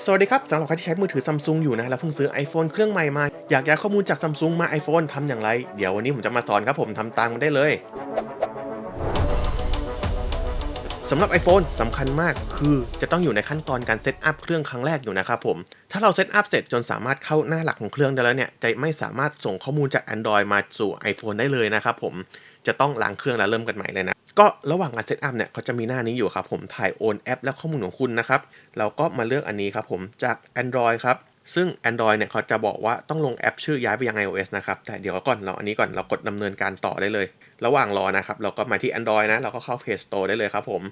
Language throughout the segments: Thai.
สวัสดีครับสำหรับใครที่ใช้มือถือซัมซุงอยู่นะแล้วเพิ่งซื้อ iPhone เครื่องใหม่มา อยากย้ายข้อมูลจากซัมซุงมา iPhone ทำอย่างไร เดี๋ยววันนี้ผมจะมาสอนครับผมทำตามกันได้เลยสำหรับ iPhone สำคัญมากคือจะต้องอยู่ในขั้นตอนการเซตอัพเครื่องครั้งแรกอยู่นะครับผม ถ้าเราเซตอัพเสร็จจนสามารถเข้าหน้าหลักของเครื่องได้แล้วเนี่ย จะไม่สามารถส่งข้อมูลจาก Android มาสู่ iPhone ได้เลยนะครับผม จะต้องล้างเครื่องแล้วเริ่มกันใหม่เลยนะ ก็ระหว่างการเซตอัพเนี่ยเขาจะมีหน้านี้อยู่ครับผมถ่ายโอนแอป และข้อมูลของคุณนะครับ เราก็มาเลือกอันนี้ครับผมจาก Android ครับซึ่ง Android เนี่ยเขาจะบอกว่าต้องลงแอปชื่อย้ายไปยัง iOS นะครับ แต่เดี๋ยวก่อนเราอันนี้ก่อนเรากดดำเนินการต่อได้เลย ระหว่างรอนะครับ เราก็มาที่ Android นะ เราก็เข้า Play Store ได้เลยครับผม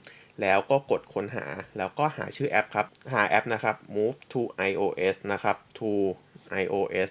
แล้วก็กดค้นหา แล้วก็หาชื่อแอปครับ หาแอปนะครับ move to iOS นะครับ to iOS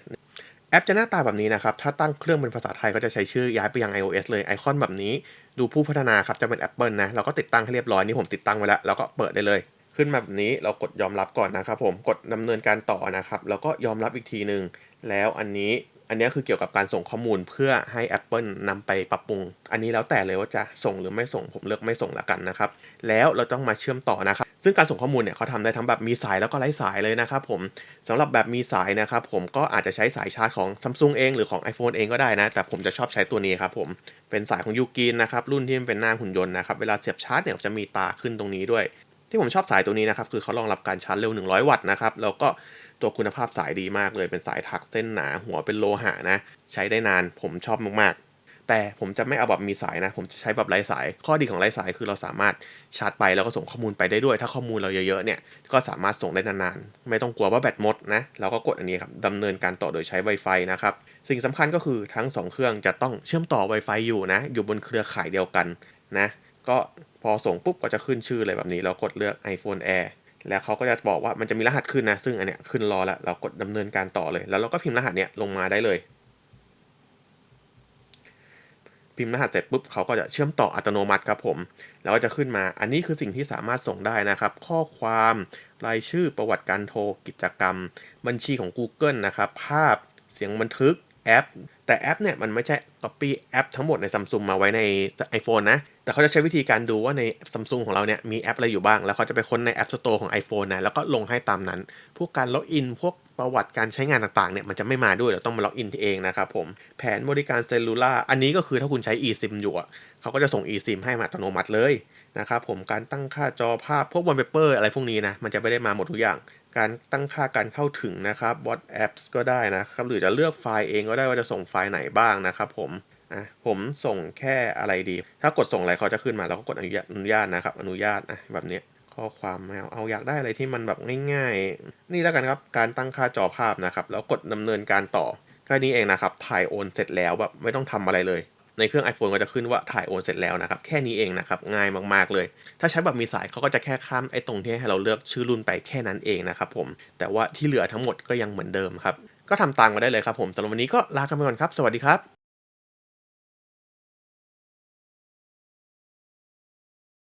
แอปจะหน้าตาแบบนี้นะครับ ถ้าตั้งเครื่องเป็นภาษาไทยก็จะใช้ชื่อย้ายไปยัง iOS เลย ไอคอนแบบนี้ ดูผู้พัฒนาครับ จะเป็น Apple นะ เราก็ติดตั้งให้เรียบร้อย นี่ผมติดตั้งไว้แล้วเราก็เปิดได้เลย ขึ้นมาแบบนี้เรากดยอมรับก่อนนะครับผม กดดำเนินการต่อนะครับ แล้วก็ยอมรับอีกทีหนึ่ง แล้วอันนี้อันนี้คือเกี่ยวกับการส่งข้อมูลเพื่อให้ Apple นำไปปรับปรุง อันนี้แล้วแต่เลยว่าจะส่งหรือไม่ส่ง ผมเลือกไม่ส่งละกันนะครับ แล้วเราต้องมาเชื่อมต่อนะครับ ซึ่งการส่งข้อมูลเนี่ยเขาทำได้ทั้งแบบมีสายแล้วก็ไร้สายเลยนะครับผมสำหรับแบบมีสายนะครับผมก็อาจจะใช้สายชาร์จของ Samsung เองหรือของ iPhone เองก็ได้นะ แต่ผมจะชอบใช้ตัวนี้ครับผมเป็นสายของยูกินนะครับรุ่นที่มันเป็นหน้าหุ่นยนต์นะครับเวลาเสียบชาร์จเนี่ยจะมีตาขึ้นตรงนี้ด้วย ที่ผมชอบสายตัวนี้นะครับคือเขารองรับการชาร์จเร็ว 100 วัตต์นะครับแล้วก็ตัวคุณภาพสายดีมากเลยเป็นสายถักเส้นหนาหัวเป็นโลหะนะใช้ได้นานผมชอบมากๆ แต่ผมจะไม่เอาแบบมีสายนะ ผมจะใช้แบบไร้สาย ข้อดีของไร้สายคือเราสามารถชาร์จไปแล้วก็ส่งข้อมูลไปได้ด้วย ถ้าข้อมูลเราเยอะๆเนี่ย ก็สามารถส่งได้นานๆ ไม่ต้องกลัวว่าแบตหมดนะ เราก็กดอันนี้ครับดำเนินการต่อโดยใช้ Wi-Fi นะครับ สิ่งสำคัญก็คือทั้งสองเครื่องจะต้องเชื่อมต่อ Wi-Fi อยู่นะ อยู่บนเครือข่ายเดียวกันนะ ก็พอส่งปุ๊บก็จะขึ้นชื่ออะไรแบบนี้ เรากดเลือก iPhone Air แล้วเขาก็จะบอกว่ามันจะมีรหัสขึ้นนะ ซึ่งอันเนี้ยขึ้นรอแล้ว เรากดดำเนินการต่อเลย แล้วเราก็พิมพ์รหัสเนี้ยลงมาได้เลย พิมพ์รหัสเสร็จปุ๊บเขาก็จะเชื่อมต่ออัตโนมัติครับผมแล้วก็จะขึ้นมาอันนี้คือสิ่งที่สามารถส่งได้นะครับ ข้อความรายชื่อประวัติการโทรกิจกรรม บัญชีของ Google นะครับ ภาพเสียงบันทึกแอป แต่แอปเนี่ยมันไม่ใช่ Copy แอปทั้งหมดในซัมซุงมาไว้ใน iPhone นะ แต่เขาจะใช้วิธีการดูว่าใน Samsung ของเราเนี่ยมีแอปอะไรอยู่บ้าง แล้วเขาจะไปค้นใน App Store ของ iPhone นะ แล้วก็ลงให้ตามนั้น พวกการล็อกอิน พวกประวัติการใช้งานต่างๆเนี่ยมันจะไม่มาด้วยเราต้องมาล็อกอินเองนะครับผม แผนบริการเซลลูล่าอันนี้ก็คือถ้าคุณใช้ eSIM อยู่เขาก็จะส่ง eSIM ให้มาอัตโนมัติเลยนะครับผม การตั้งค่าจอภาพ พวก wallpaper อะไรพวกนี้นะ มันจะไม่ได้มาหมดทุกอย่าง การตั้งค่าการเข้าถึงนะครับ WhatsApp ก็ได้นะครับ หรือจะเลือกไฟล์เองก็ได้ว่าจะส่งไฟล์ไหนบ้างนะครับผม อะผมส่งแค่อะไรดี ถ้ากดส่งอะไรเขาจะขึ้นมาเราก็กดอนุญาตอนุญาตนะครับ อนุญาตนะแบบนี้ข้อความไม่เอาเอาอยากได้อะไรที่มันแบบง่ายๆ นี่แล้วกันครับการตั้งค่าจอภาพนะครับ แล้วกดดำเนินการต่อแค่นี้เองนะครับถ่ายโอนเสร็จแล้วแบบไม่ต้องทำอะไรเลย ในเครื่อง iPhone ก็จะขึ้นว่าถ่ายโอนเสร็จแล้วนะครับแค่นี้เองนะครับง่ายมากๆเลย ถ้าใช้แบบมีสายเขาก็จะแค่ข้ามไอ้ตรงที่ให้เราเลือกชื่อรุ่นไปแค่นั้นเองนะครับผมแต่ว่าที่เหลือทั้งหมดก็ยังเหมือนเดิมครับก็ทำตามกันได้เลยครับผมสำหรับวันนี้ก็ลากันไปก่อนครับ สวัสดีครับ